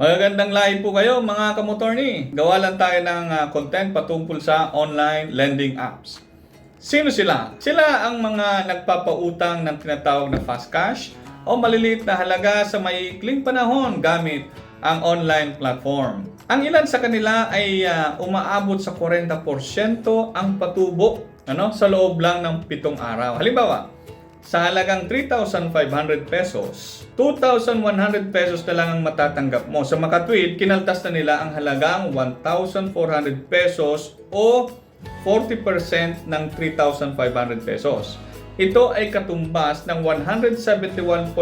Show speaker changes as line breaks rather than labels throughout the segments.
Magagandang lahi po kayo mga kamotorni. Gawa lang tayo ng ah, content patungkol sa online lending apps. Sino sila? Sila ang mga nagpapautang ng tinatawag na fast cash o maliliit na halaga sa maiikling panahon gamit ang online platform. Ang ilan sa kanila ay ah, umaabot sa 40% ang patubo ano, sa loob lang ng pitong araw. Halimbawa, sa halagang 3,500 pesos, 2,100 pesos na lang ang matatanggap mo. Sa makatwid, kinaltas na nila ang halagang 1,400 pesos o 40% ng 3,500 pesos. Ito ay katumbas ng 171.43%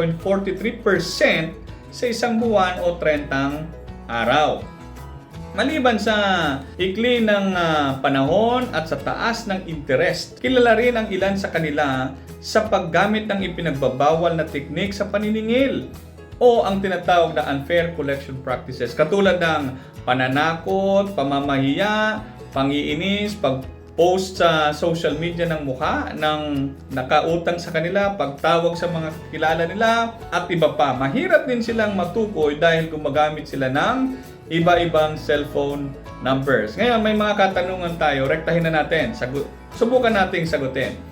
sa isang buwan o 30 araw. Maliban sa ikli ng ah, panahon at sa taas ng interest, kilala rin ang ilan sa kanila sa paggamit ng ipinagbabawal na teknik sa paniningil o ang tinatawag na unfair collection practices katulad ng pananakot, pamamahiya, pangiinis, pag-post sa social media ng mukha ng nakautang sa kanila, pagtawag sa mga kilala nila at iba pa. Mahirap din silang matukoy dahil gumagamit sila ng iba-ibang cellphone numbers. Ngayon, may mga katanungan tayo. Rektahin na natin. Sagu- subukan nating sagutin.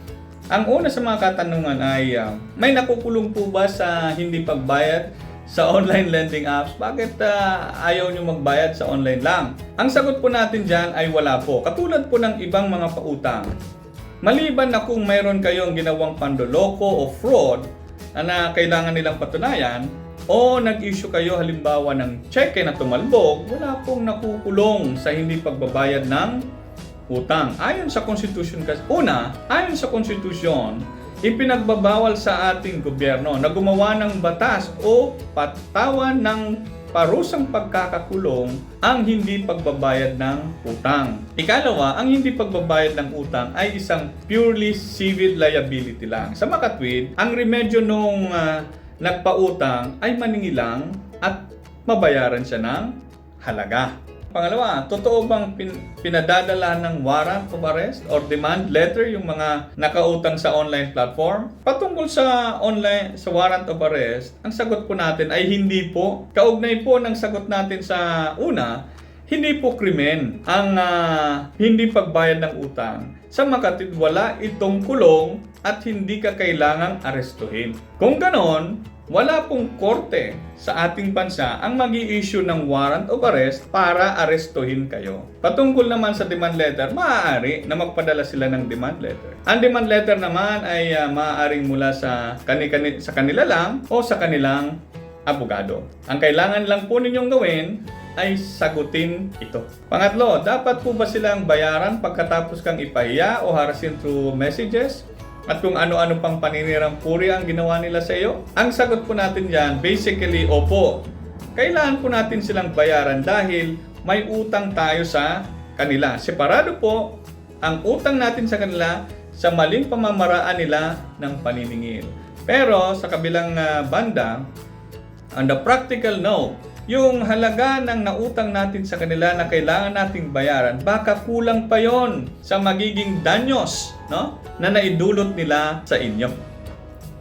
Ang una sa mga katanungan ay, ah, may nakukulong po ba sa hindi pagbayad sa online lending apps? Bakit ah, ayaw nyo magbayad sa online lang? Ang sagot po natin dyan ay wala po. Katulad po ng ibang mga pautang. Maliban na kung mayroon kayong ginawang pandoloko o fraud na kailangan nilang patunayan, o nag-issue kayo halimbawa ng cheque na tumalbog, wala pong nakukulong sa hindi pagbabayad ng utang. Ayon sa Constitution kasi, una, ayon sa Constitution, ipinagbabawal sa ating gobyerno na gumawa ng batas o patawan ng parusang pagkakakulong ang hindi pagbabayad ng utang. Ikalawa, ang hindi pagbabayad ng utang ay isang purely civil liability lang. Sa makatwid, ang remedyo nung ah, nagpautang ay maningilang at mabayaran siya ng halaga. Pangalawa, totoo bang pin- pinadadala ng warrant of arrest or demand letter yung mga nakautang sa online platform? Patungkol sa online sa warrant of arrest, ang sagot po natin ay hindi po. Kaugnay po ng sagot natin sa una, hindi po krimen ang ah, hindi pagbayad ng utang. Sa makatid, wala itong kulong at hindi ka kailangang arestuhin. Kung ganon, wala pong korte sa ating bansa ang mag issue ng warrant of arrest para arestuhin kayo. Patungkol naman sa demand letter, maaari na magpadala sila ng demand letter. Ang demand letter naman ay ah, maaaring mula sa, kani, kani- sa kanila lang o sa kanilang abogado. Ang kailangan lang po ninyong gawin ay sagutin ito. Pangatlo, dapat po ba silang bayaran pagkatapos kang ipahiya o harasin through messages? At kung ano-ano pang paninirang puri ang ginawa nila sa iyo? Ang sagot po natin dyan, basically, opo. Kailangan po natin silang bayaran dahil may utang tayo sa kanila. Separado po ang utang natin sa kanila sa maling pamamaraan nila ng paniningil. Pero sa kabilang ah, banda, on the practical note, yung halaga ng nautang natin sa kanila na kailangan nating bayaran, baka kulang pa yon sa magiging danyos no? na naidulot nila sa inyo.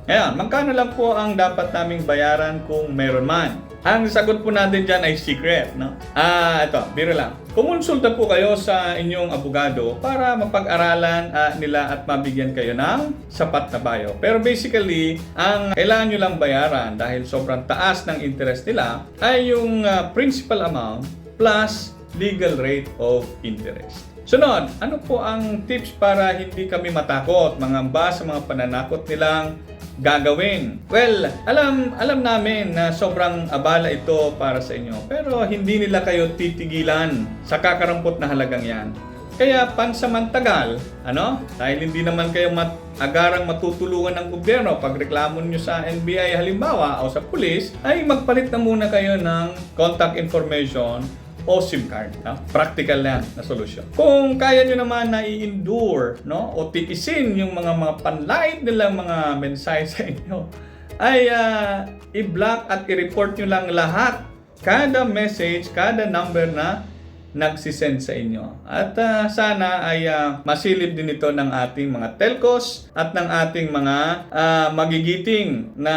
Ngayon, magkano lang po ang dapat naming bayaran kung meron man? Ang sagot po natin dyan ay secret. No? Ah, ito, biro lang. Kumonsulta po kayo sa inyong abogado para mapag-aralan ah, nila at mabigyan kayo ng sapat na bayo. Pero basically, ang kailangan nyo lang bayaran dahil sobrang taas ng interest nila ay yung ah, principal amount plus legal rate of interest. Sunod, ano po ang tips para hindi kami matakot, mangamba sa mga pananakot nilang gagawin? Well, alam alam namin na sobrang abala ito para sa inyo, pero hindi nila kayo titigilan sa kakarampot na halagang 'yan. Kaya pansamantagal, ano? Dahil hindi naman kayo mat agarang matutulungan ng gobyerno pag reklamo nyo sa NBI halimbawa o sa pulis, ay magpalit na muna kayo ng contact information o SIM card. No? Practical na na solusyon. Kung kaya nyo naman na i-endure no? o tiisin yung mga mga panlait nilang mga mensahe sa inyo, ay ah, i-block at i-report nyo lang lahat kada message, kada number na nagsisend sa inyo. At ah, sana ay ah, masilip din ito ng ating mga telcos at ng ating mga ah, magigiting na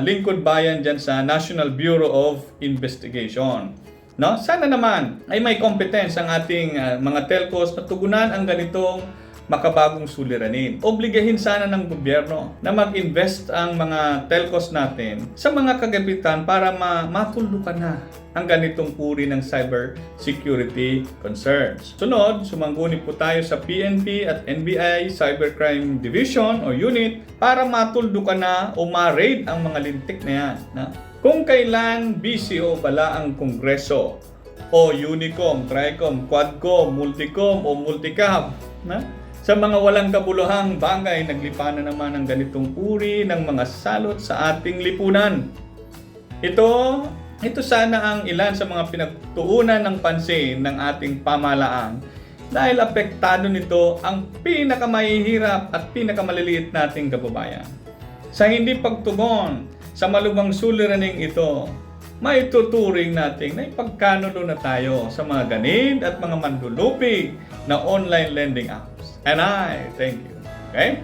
lingkod bayan dyan sa National Bureau of Investigation. No? Sana naman ay may competence ang ating ah, mga telcos na tugunan ang ganitong makabagong suliranin. Obligahin sana ng gobyerno na mag-invest ang mga telcos natin sa mga kagabitan para ma matuldukan na ang ganitong uri ng cyber security concerns. Sunod, sumangguni po tayo sa PNP at NBI Cybercrime Division o Unit para matuldukan na o ma-raid ang mga lintik na yan. Na? Kung kailan busy o bala ang Kongreso o Unicom, Tricom, Quadcom, Multicom o Multicam na? Sa mga walang kabuluhang bagay, naglipa na naman ang ganitong uri ng mga salot sa ating lipunan. Ito, ito sana ang ilan sa mga pinagtuunan ng pansin ng ating pamalaan dahil apektado nito ang pinakamahihirap at pinakamaliliit nating kababayan. Sa hindi pagtugon sa malubhang suliraning ito, may tuturing natin na ipagkanulo na tayo sa mga ganid at mga mandulupig na online lending apps. And I thank you. Okay?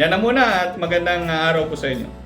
Yan na muna at magandang araw po sa inyo.